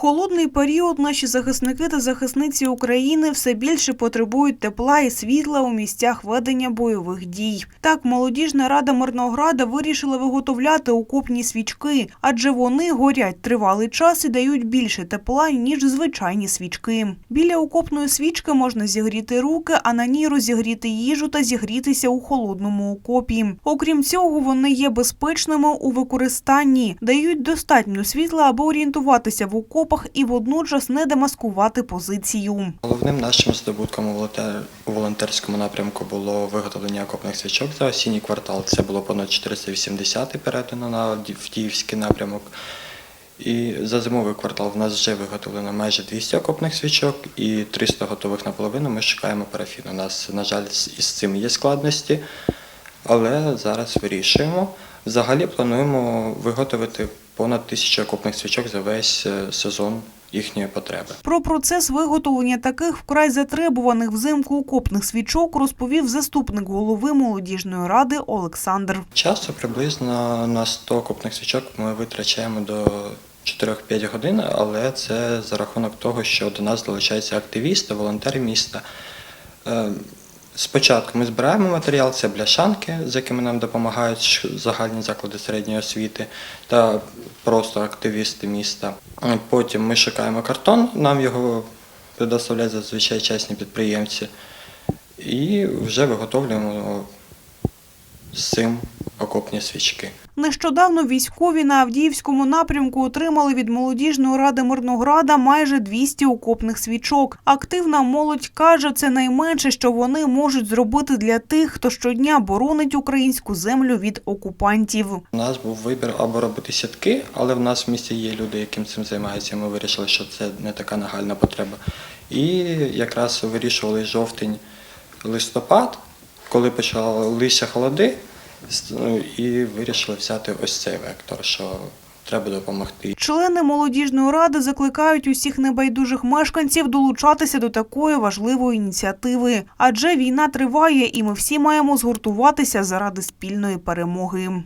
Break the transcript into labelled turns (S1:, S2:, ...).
S1: Холодний період наші захисники та захисниці України все більше потребують тепла і світла у місцях ведення бойових дій. Так, молодіжна рада Мирнограда вирішила виготовляти окопні свічки, адже вони горять тривалий час і дають більше тепла ніж звичайні свічки. Біля окопної свічки можна зігріти руки, а на ній розігріти їжу та зігрітися у холодному окопі. Окрім цього, вони є безпечними у використанні, дають достатньо світла, аби орієнтуватися в окопах і водночас не демаскувати позицію.
S2: Головним нашим здобутком у волонтерському напрямку було виготовлення окопних свічок за осінній квартал. Це було понад 480 передано на Ді- Діївський напрямок. І за зимовий квартал в нас вже виготовлено майже 200 окопних свічок і 300 готових наполовину. Ми шукаємо парафін. У нас, на жаль, із цим є складності, але зараз вирішуємо. Взагалі плануємо виготовити понад тисячу окопних свічок за весь е, сезон їхньої потреби.
S1: Про процес виготовлення таких вкрай затребуваних взимку окопних свічок розповів заступник голови молодіжної ради Олександр.
S2: Часу приблизно на 100 копних свічок ми витрачаємо до 4-5 годин, але це за рахунок того, що до нас долучаються активісти, волонтери міста. Спочатку ми збираємо матеріал, це бляшанки, з якими нам допомагають загальні заклади середньої освіти та просто активісти міста. Потім ми шукаємо картон, нам його предоставляють зазвичай чесні підприємці, і вже виготовлюємо з цим окопні свічки.
S1: Нещодавно військові на Авдіївському напрямку отримали від молодіжної ради Мирнограда майже 200 окопних свічок. Активна молодь каже, це найменше, що вони можуть зробити для тих, хто щодня боронить українську землю від окупантів.
S2: У нас був вибір або робити сітки, але в нас в місті є люди, яким цим займаються. Ми вирішили, що це не така нагальна потреба. І якраз вирішували жовтень, листопад, коли почалися холоди, і вирішили взяти ось цей вектор, що треба допомогти.
S1: Члени молодіжної ради закликають усіх небайдужих мешканців долучатися до такої важливої ініціативи, адже війна триває, і ми всі маємо згуртуватися заради спільної перемоги.